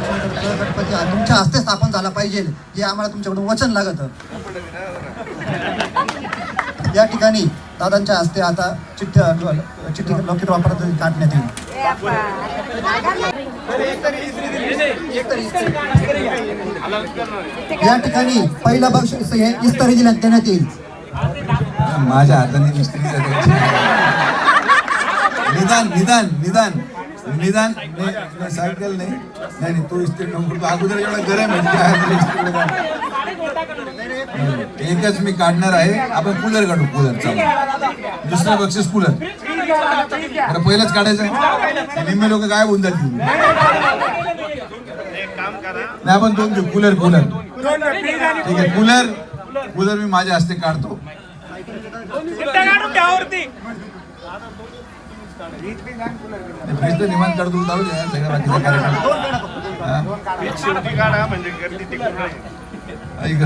तुमच्या हस्ते स्थापन झाला पाहिजे हे आम्हाला तुमच्याकडून वचन लागत. या ठिकाणी दादांच्या हस्ते आता चिठ्ठी चिठ्ठी लॉकेट वापरत काढण्यात येईल. या ठिकाणी पहिला बक्षीस हे इस्तारी देण्यात येईल. माझ्या हाताने मिस्त्री निदान निदान निदान. निदान नाही, सायकल नाही. नाही नाही तो इस्त्री नको तो अगोदर एवढा गरम आहे एकच मी काढणार आहे. आपण कूलर काढू कूलर चालू. दुसरं बक्षीस कूलर अरे पहिलंच काढायचं निम्मे लोक काय होऊन जातील. नाही आपण दोन घेऊ कूलर कूलर ठीक आहे कूलर कूलर मी माझ्या हस्ते काढतो. निवांत काढतो जाऊ द्या सगळ्या बाकीचा कार्यक्रम. हा? म्हणजे गर्दी ऐक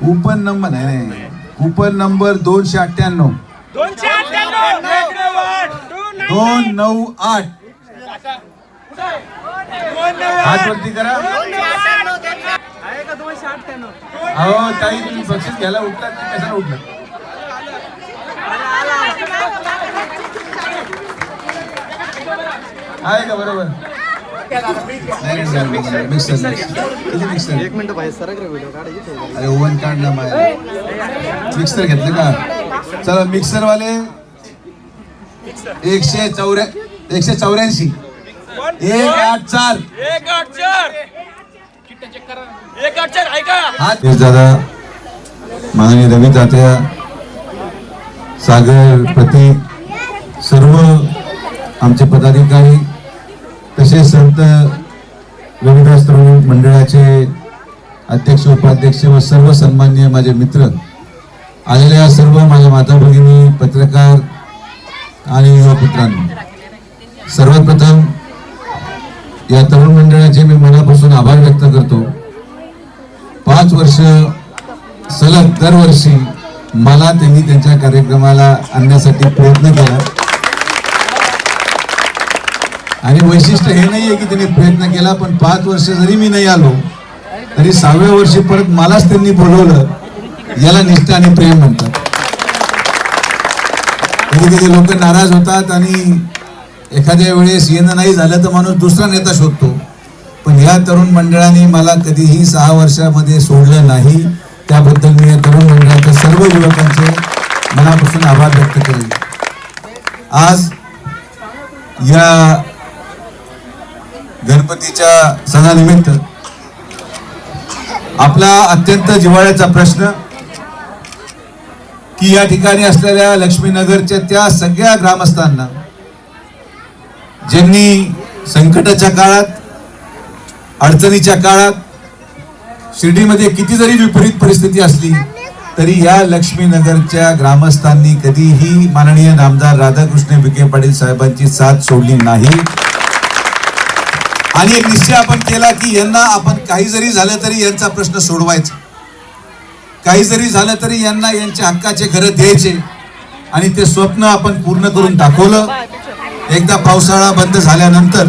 कुपन नंबर नाही कुपन नंबर दोनशे अठ्ठ्याण्णव. दोनशे अठ्ठ्याण्णव. दोन नऊ आठ. हात वरती करा. अहो ताई तुम्ही बक्षीस घ्यायला उठलात की कशाला उठलात? आहे का? बरोबर. मिक्सर किती मिक्सर? एक मिनिट अरे ओव्हन काढ ना माझ्या मिक्सर घेतलं का? चला मिक्सर वाले एकशे चौऱ्या एकशे चौऱ्याऐंशी. एक आठ चार. एक आठ चार. एक आठ चार ऐका. हात दादा माननीय रवी तात्या सागर प्रतीक सर्व आमचे पदाधिकारी तसेच संत रविदास तरुण मंडळाचे अध्यक्ष उपाध्यक्ष व सर्व सन्मान्य माझे मित्र आलेल्या सर्व माझ्या माता भगिनी पत्रकार आणि युवा पुत्रांनो सर्वात प्रथम या तरुण मंडळाचे मी मनापासून आभार व्यक्त करतो. पाच वर्ष सलग दरवर्षी मला त्यांनी त्यांच्या कार्यक्रमाला आणण्यासाठी प्रयत्न केला. आणि वैशिष्ट्य हे नाही आहे की त्यांनी प्रयत्न केला पण पाच वर्ष जरी मी नाही आलो तरी सहाव्या वर्षी परत मलाच त्यांनी बोलवलं. याला निष्ठा आणि प्रेम म्हणतात. कधी कधी लोक नाराज होतात आणि एखाद्या वेळेस येणं नाही झालं तर माणूस दुसरा नेता शोधतो. पण या तरुण मंडळाने मला कधीही सहा वर्षामध्ये सोडलं नाही. त्याबद्दल मी या तरुण मंडळाच्या सर्व युवकांचे मनापासून आभार व्यक्त करेन. आज या गणपतीच्या सणानिमित्त आपला अत्यंत जिव्हाळ्याचा प्रश्न की या ठिकाणी असलेल्या लक्ष्मीनगरच्या त्या सगळ्या ग्रामस्थांना ज्यांनी संकटाच्या काळात अडचणीच्या काळात शिर्डीमध्ये किती जरी विपरीत परिस्थिती असली तरी या लक्ष्मीनगरच्या ग्रामस्थांनी कधीही माननीय नामदार राधाकृष्ण विखे पाटील साहेबांची साथ सोडली नाही. आणि एक निश्चय आपण केला की यांना आपण काही जरी झालं तरी यांचा प्रश्न सोडवायचा. काही जरी झालं तरी यांना यांच्या हक्काचे घर द्यायचे. आणि ते स्वप्न आपण पूर्ण करून दाखवलं. एकदा पावसाळा बंद झाल्यानंतर.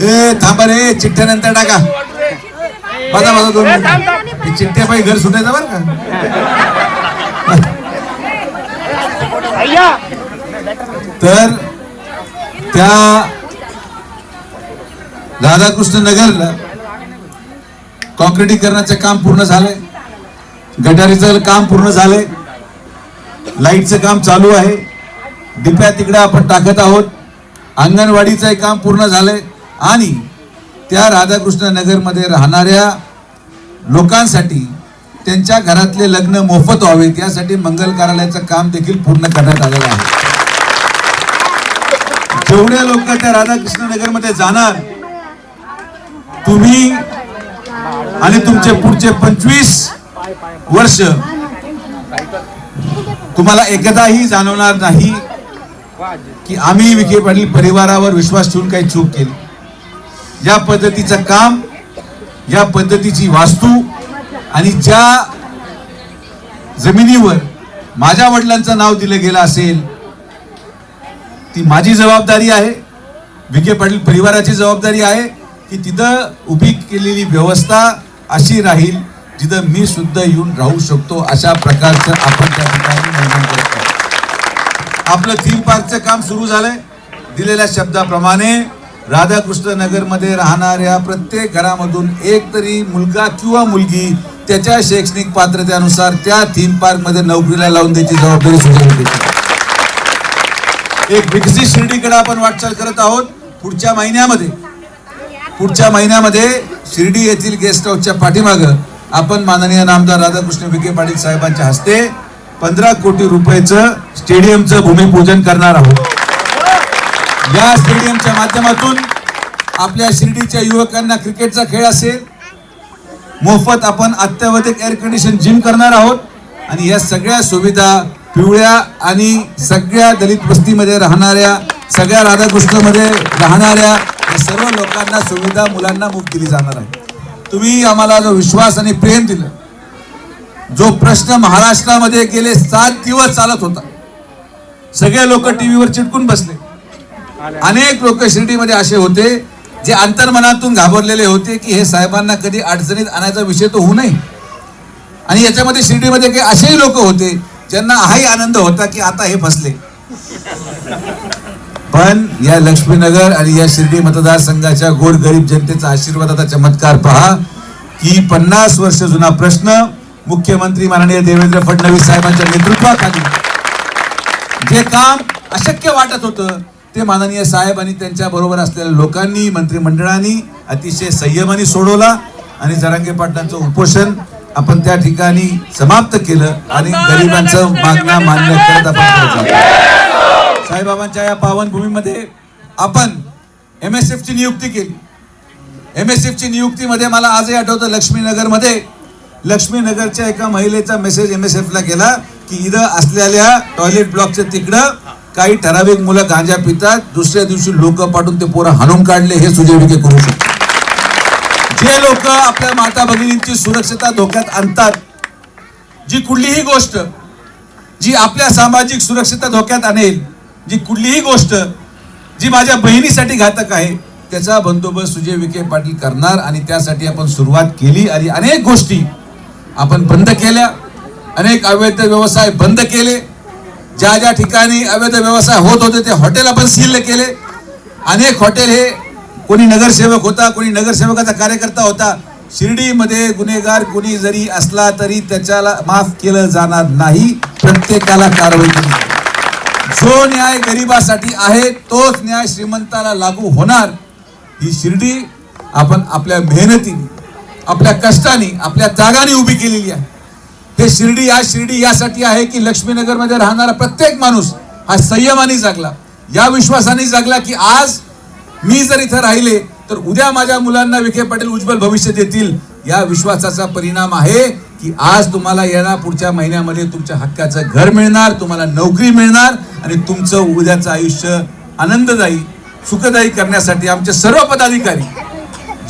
ए थांबा रे चिठ्ठ्या नंतर टाका. बघा बघा दोन मिनिटं. चिठ्ठ्या पाहिजे घर सुटायचं बरं का? तर त्या राधाकृष्ण नगरला कॉन्क्रिटीकरणाचं काम पूर्ण झालंय गटारीचं काम पूर्ण झालंय लाईटचं काम चालू आहे. डिप्या तिकडे आपण टाकत आहोत. अंगणवाडीचं काम पूर्ण झालंय आणि त्या राधाकृष्ण नगरमध्ये राहणाऱ्या लोकांसाठी त्यांच्या घरातले लग्न मोफत व्हावेत यासाठी मंगल कार्यालयाचं काम देखील पूर्ण करण्यात आलेलं आहे. जेवढे लोक त्या राधाकृष्ण नगरमध्ये जाणार तुम्ही आणि तुमचे पुढचे पंचवीस वर्ष तुम्हाला एकदाही जाणवणार नाही की आम्ही विखे पाटील परिवारावर विश्वास ठेवून काही चूक केली. या पद्धतीचं काम या पद्धतीची वास्तू आणि ज्या जमिनीवर माझ्या वडिलांचं नाव दिलं गेलं असेल ती माझी जबाबदारी आहे विखे पाटील परिवाराची जबाबदारी आहे की तिथं उभी केलेली व्यवस्था अशी राहील जिथं मी सुद्धा येऊन राहू शकतो अशा प्रकारचं आपण त्या ठिकाणी निर्माण करतो आपलं थीम पार्कचं काम सुरू झालंय. दिलेल्या शब्दाप्रमाणे राधाकृष्ण नगरमध्ये राहणाऱ्या प्रत्येक घरामधून एक तरी मुलगा किंवा मुलगी त्याच्या शैक्षणिक पात्रतेनुसार त्या थीम पार्कमध्ये नोकरीला लावून द्यायची जबाबदारी सुरू एक विकसित शिर्डीकडे आपण वाटचाल करत आहोत. पुढच्या महिन्यामध्ये पुढच्या महिन्यामध्ये शिर्डी येथील गेस्ट हाऊसच्या पाठीमागं आपण माननीय नामदार राधाकृष्ण विखे पाटील साहेबांच्या हस्ते पंधरा कोटी रुपयाचं स्टेडियमचं भूमिपूजन करणार आहोत. या स्टेडियमच्या माध्यमातून आपल्या शिर्डीच्या युवकांना क्रिकेटचा खेळ असेल मोफत आपण अत्यावधिक एअर कंडिशन जिम करणार आहोत आणि या सगळ्या सुविधा पिवळ्या आणि सगळ्या दलित वस्तीमध्ये राहणाऱ्या सगळ्या राधाकृष्णमध्ये राहणाऱ्या या सर्व लोकांना सुविधा मुलांना मुक्त दिली जाणार आहे. तुम्ही आम्हाला जो विश्वास आणि प्रेम दिलं जो प्रश्न महाराष्ट्रामध्ये गेले सात दिवस चालत होता. सगळे लोक टीव्हीवर चिटकून बसले. अनेक लोक शिर्डीमध्ये असे होते जे अंतर्मनातून घाबरलेले होते की हे साहेबांना कधी अडचणीत आणायचा विषय तो होऊ नये. आणि याच्यामध्ये शिर्डीमध्ये काही असेही लोक होते ज्यांना हाही आनंद होता की आता हे फसले. पण या लक्ष्मीनगर आणि या शिर्डी मतदारसंघाच्या गोरगरीब जनतेचा आशीर्वादाचा चमत्कार पहा. की पन्नास वर्ष जुना प्रश्न मुख्यमंत्री माननीय देवेंद्र फडणवीस साहेबांच्या नेतृत्वाखाली. जे काम अशक्य वाटत होतं ते माननीय साहेब आणि त्यांच्या बरोबर असलेल्या लोकांनी मंत्रिमंडळाने अतिशय संयमाने सोडवला आणि जरांगे पाटलांचं उपोषण आपण त्या ठिकाणी समाप्त केलं आणि गरिबांचं मागण्या मान्य करत आपण. साईबाबांच्या या पावनभूमीमध्ये आपण एम एस एफची नियुक्ती केली. एम एस एफची नियुक्तीमध्ये मला आजही आठवतं लक्ष्मीनगरमध्ये. लक्ष्मीनगरच्या एका महिलेचा मेसेज एम एस एफला गेला की इथं असलेल्या टॉयलेट ब्लॉकच्या तिकडं काही ठराविक मुलं गांजा पितात दुसऱ्या दिवशी लोक पाठवून ते पोरं हाणून काढले हे सुजय विखे करू शकतात. जे लोक आपल्या माता भगिनींची सुरक्षता धोक्यात आणतात जी कुठलीही गोष्ट जी आपल्या सामाजिक सुरक्षता धोक्यात आणेल जी कुठलीही गोष्ट जी माझ्या बहिणीसाठी घातक आहे त्याचा बंदोबस्त सुजय विखे पाटील करणार आणि त्यासाठी आपण सुरुवात केली आणि अनेक गोष्टी आपण बंद केल्या. अनेक अवैध व्यवसाय बंद केले. ज्या ज्या ठिकाणी अवैध व्यवसाय होत होते ते हॉटेल आपण सील केले. अनेक हॉटेल हे कोणी नगरसेवक होता कोणी नगरसेवकाचा कार्यकर्ता होता. शिर्डीमध्ये गुन्हेगार कोणी जरी असला तरी त्याच्याला माफ केलं जाणार नाही. प्रत्येकाला कारवाई केली जो न्याय गरिबासाठी आहे तोच न्याय श्रीमंताला लागू होणार. ही शिर्डी आपण आपल्या मेहनतीने आपल्या कष्टाने आपल्या जागाने उभी केलेली आहे. हे शिर्डी या शिर्डी यासाठी आहे की लक्ष्मीनगरमध्ये राहणारा प्रत्येक माणूस हा संयमाने जागला. या विश्वासाने जगला की आज मी जर इथं राहिले तर उद्या माझ्या मुलांना विखे पाटील उज्ज्वल भविष्य देतील या विश्वासाचा परिणाम आहे. की आज तुम्हाला येणार पुढच्या महिन्यामध्ये तुमच्या हक्काचं घर मिळणार तुम्हाला नोकरी मिळणार आणि तुमचं उद्याचं आयुष्य आनंददायी सुखदायी करण्यासाठी आमचे सर्व पदाधिकारी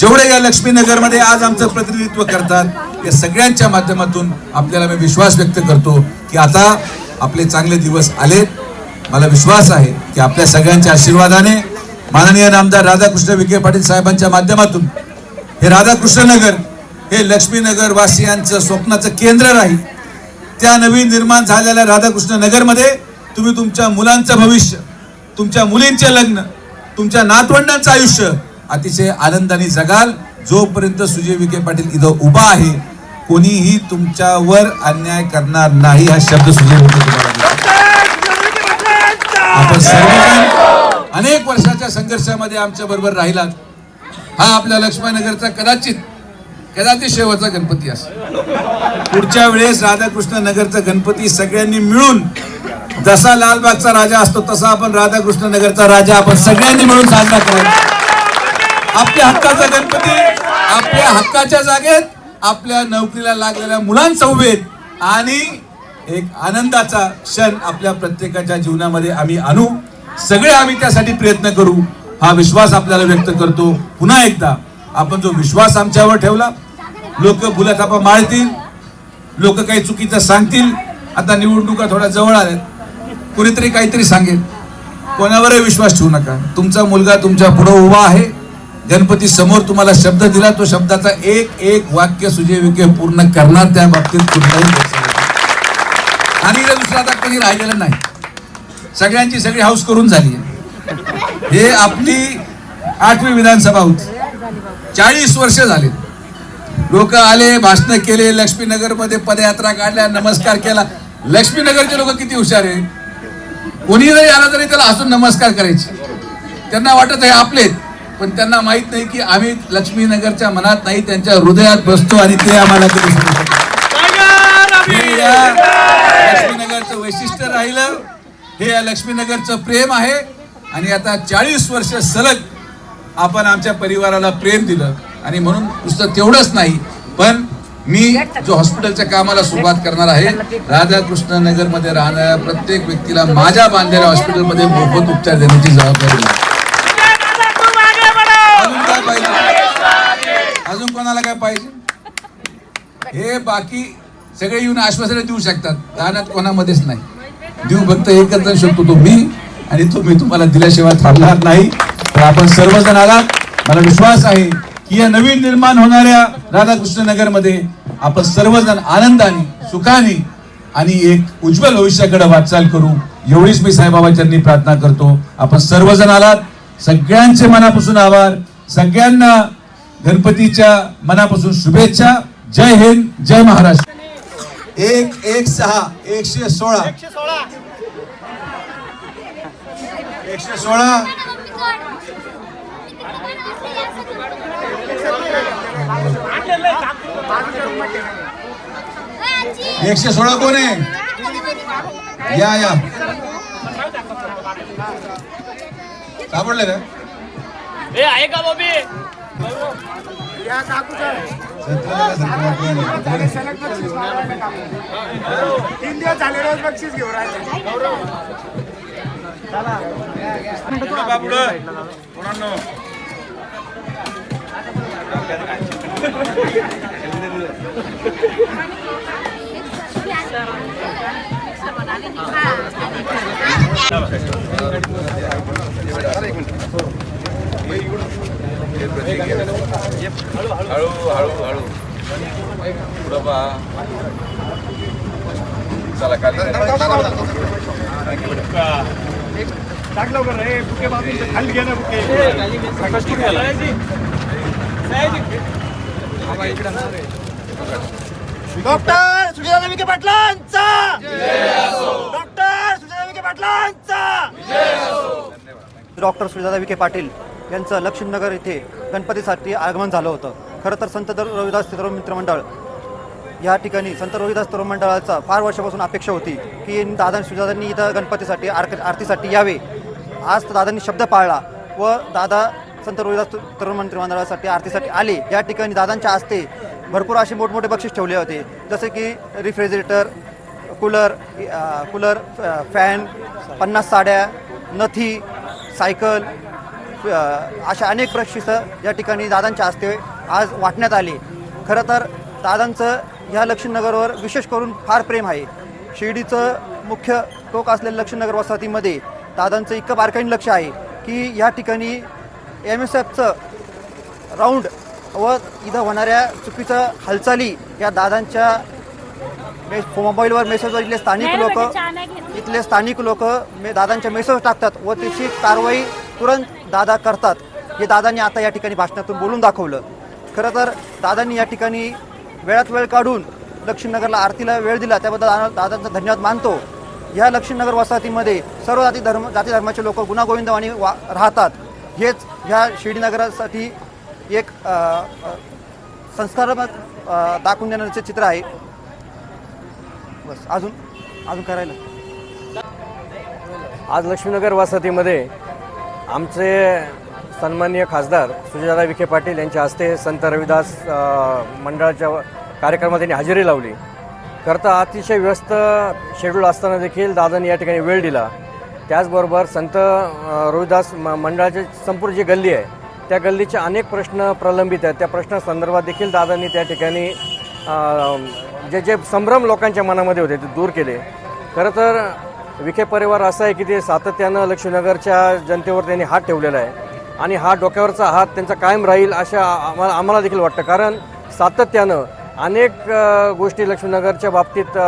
जेवढे या लक्ष्मीनगरमध्ये आज आमचं प्रतिनिधित्व करतात या सगळ्यांच्या माध्यमातून आपल्याला मी विश्वास व्यक्त करतो की आता आपले चांगले दिवस आलेत. मला विश्वास आहे की आपल्या सगळ्यांच्या आशीर्वादाने माननीय नामदार राधाकृष्ण विखे पाटील साहेबांच्या माध्यमातून हे राधाकृष्णनगर हे लक्ष्मीनगर वासियांचं स्वप्नाचं केंद्र राहील त्या नवीन निर्माण झालेल्या राधाकृष्ण नगरमध्ये तुम्ही तुमच्या मुलांचं भविष्य तुमच्या मुलींचे लग्न तुमच्या नातवंडांचं आयुष्य अतिशय आनंदाने जगाल. जोपर्यंत सुजय विखे पाटील इथं उभा आहे कोणीही तुमच्यावर अन्याय करणार नाही हा शब्द सुजय आपण सर्वजण अनेक वर्षाच्या संघर्षामध्ये आमच्या बरोबर राहिलात. हा आपल्या लक्ष्मणनगरचा कदाचित कदाचित शेवटचा गणपती असेल. पुढच्या वेळेस राधाकृष्ण नगरचा गणपती सगळ्यांनी मिळून जसा लालबागचा राजा असतो तसा आपण राधाकृष्ण नगरचा राजा आपण सगळ्यांनी मिळून साजरा करायचा. आपल्या हक्काचा गणपती आपल्या हक्काच्या जागेत आपल्या नोकरीला लागलेल्या मुलांचा उभेत आणि एक आनंदाचा क्षण आपल्या प्रत्येकाच्या जीवनामध्ये आम्ही आणू. सगळे आम्ही त्यासाठी प्रयत्न करू. हा विश्वास आपल्याला व्यक्त करतो. पुन्हा एकदा आपण जो विश्वास आमच्यावर ठेवला लोक बुलाथापा माळतील लोक काही चुकीचं सांगतील. आता निवडणुका थोड्या जवळ आल्यात. कुणीतरी काहीतरी सांगेल. कोणावरही विश्वास ठेवू नका. तुमचा मुलगा तुमच्यापुढे उभा आहे. गणपती समोर तुम्हाला शब्द दिला तो शब्दाचा एक एक वाक्य सुजय विखे पूर्ण करणार. त्या बाबतीत कुठलाही आणि दुसरा दुसरं आता कधी राहिलेलं नाही. सगळ्यांची सगळी हाऊस करून झाली हे आपली आठवी विधानसभा होती. चाळीस वर्ष झाले. लोक आले भाषण केले लक्ष्मीनगरमध्ये पदयात्रा काढल्या नमस्कार केला. लक्ष्मीनगरचे लोक किती हुशार आहे? कोणी जरी आला तरी त्याला हसून नमस्कार करायचे. त्यांना वाटत आहे आपलेच पण त्यांना माहीत नाही की आम्ही लक्ष्मीनगरच्या मनात नाही त्यांच्या हृदयात बसतो आणि ते आम्हाला या लक्ष्मीनगरचं वैशिष्ट्य राहिलं. हे या लक्ष्मीनगरचं प्रेम आहे. आणि आता चाळीस वर्ष सलग आपण आमच्या परिवाराला प्रेम दिलं. आणि म्हणून नुसतं तेवढंच नाही पण मी जो हॉस्पिटलच्या कामाला सुरुवात करणार आहे राधाकृष्ण नगरमध्ये राहणाऱ्या प्रत्येक व्यक्तीला माझ्या बांधलेल्या हॉस्पिटलमध्ये मोफत उपचार देण्याची जबाबदारी अजून काय पाहिजे? अजून कोणाला काय पाहिजे? हे बाकी सगळे येऊन आश्वासने देऊ शकतात. दानात कोणामध्येच नाही. देऊ फक्त एकच जण शकतो तो मी आणि तो मी. तुम्हाला दिल्याशिवाय थांबणार नाही. तर आपण सर्वजण आलात. मला विश्वास आहे की या नवीन निर्माण होणाऱ्या राधाकृष्ण नगरमध्ये आपण सर्वजण आनंदाने सुखाने आणि एक उज्ज्वल भविष्याकडे वाटचाल करू. एवढीच मी साईबाबांच्यांनी प्रार्थना करतो. आपण सर्वजण आलात. सगळ्यांचे मनापासून आभार. सगळ्यांना गणपतीच्या मनापासून शुभेच्छा. जय हिंद जय महाराष्ट्र. एक एक सहा एकशे सोळा. एकशे सोळा. एकशे सोळा कोण आहे? या या. सापडले का? ए आहे का बॉबी? तीन दिवस झाले रोज बक्षीस घेऊन राहिले. टाक लवकर रे बुके बाबी खाली घे ना बुके डॉक्टर सुजाता विखे पाटलांचा! डॉक्टर सुजाता विखे पाटलांचा! डॉक्टर सुजाता विखे पाटील यांचं लक्ष्मीनगर येथे गणपतीसाठी आगमन झालं होतं. खरं तर संत दर- रविदास तरुण मित्रमंडळ या ठिकाणी संत रविदास तरुण मंडळाचा फार वर्षापासून अपेक्षा होती की दादा सुजातांनी इथं गणपतीसाठी आर आरतीसाठी यावे. आज तर दादांनी शब्द पाळला व दादा संत रोहिदास तरुण तरुण मंत्रिमंडळासाठी आरतीसाठी आले. या ठिकाणी दादांच्या हस्ते भरपूर असे मोठमोठे बक्षीस ठेवले होते. जसे की रिफ्रिजरेटर कूलर कूलर फॅन पन्नास साड्या नथी सायकल अशा अनेक बक्षिसं या ठिकाणी दादांच्या हस्ते आज वाटण्यात आली. खरं तर दादांचं ह्या लक्ष्मीनगरवर विशेष करून फार प्रेम आहे. शिर्डीचं मुख्य टोक असलेल्या लक्ष्मीनगर वसाहतीमध्ये दादांचं इतकं बारकाईन लक्ष आहे की या ठिकाणी एम एस एफचं राऊंड व इथं होणाऱ्या चुकीचं हालचाली या दादांच्या मे मोबाईलवर मेसेजवर इथले स्थानिक लोक इथले स्थानिक लोक मे दादांचे मेसेज टाकतात व त्याची कारवाई तुरंत दादा करतात. हे दादांनी आता या ठिकाणी भाषणातून बोलून दाखवलं. खरं तर दादांनी या ठिकाणी वेळात वेळ काढून लक्ष्मीनगरला आरतीला वेळ दिला त्याबद्दल दादा- दादांचा धन्यवाद मानतो. या लक्ष्मीनगर वसाहतीमध्ये सर्व जाती धर्म जाती धर्माचे लोक गुणागोविंदवाणी वा राहतात. हेच ह्या शिर्डीनगरासाठी एक संस्कारात्मक दाखवून देण्याचे चित्र आहे. बस अजून अजून करायला. आज लक्ष्मीनगर वसाहतीमध्ये आमचे सन्माननीय खासदार सुजाता विखे पाटील यांच्या हस्ते संत रविदास मंडळाच्या कार्यक्रमात त्यांनी हजेरी लावली. करता अतिशय व्यस्त शेड्यूल असताना देखील दादांनी या ठिकाणी वेळ दिला. त्याचबरोबर संत रोहिदास म मंडळाची संपूर्ण जी गल्ली आहे त्या गल्लीचे अनेक प्रश्न प्रलंबित आहेत. त्या प्रश्नासंदर्भात देखील दादांनी त्या ठिकाणी जे जे संभ्रम लोकांच्या मनामध्ये होते ते दूर केले. खरं तर विखे परिवार असं आहे की ते सातत्यानं लक्ष्मीनगरच्या जनतेवर त्यांनी हात ठेवलेला आहे आणि हा डोक्यावरचा हात त्यांचा कायम राहील अशा आम्हाला आम्हाला देखील वाटतं. कारण सातत्यानं अनेक गोष्टी लक्ष्मीनगरच्या बाबतीत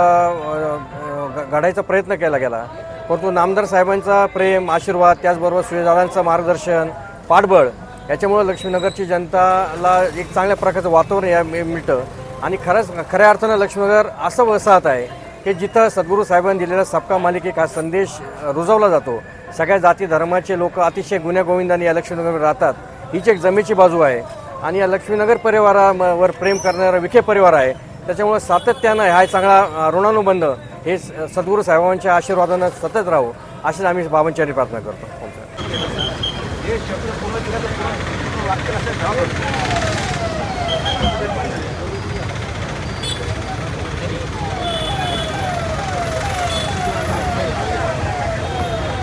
घडायचा प्रयत्न केला गेला. परंतु नामदार साहेबांचा प्रेम आशीर्वाद त्याचबरोबर सूर्यदादांचं मार्गदर्शन पाठबळ याच्यामुळं लक्ष्मीनगरची जनताला एक चांगल्या प्रकारचं वातावरण या मिळतं. आणि खरंच खऱ्या अर्थानं लक्ष्मीनगर असं वसाहत आहे की जिथं सद्गुरू साहेबांनी दिलेला सबका मालिक हा संदेश रुजवला जातो. सगळ्या जाती धर्माचे लोक अतिशय गुण्यागोविंदाने या लक्ष्मीनगर राहतात. हीच एक जमेची बाजू आहे. आणि या लक्ष्मीनगर परिवारावर प्रेम करणारा विखे परिवार आहे. त्याच्यामुळं सातत्यानं हा चांगला ऋणानुबंध हे स- सद्गुरू साहेबांच्या आशीर्वादानं सतत राहू अशीच आम्ही बाबांच्यानी प्रार्थना करतो.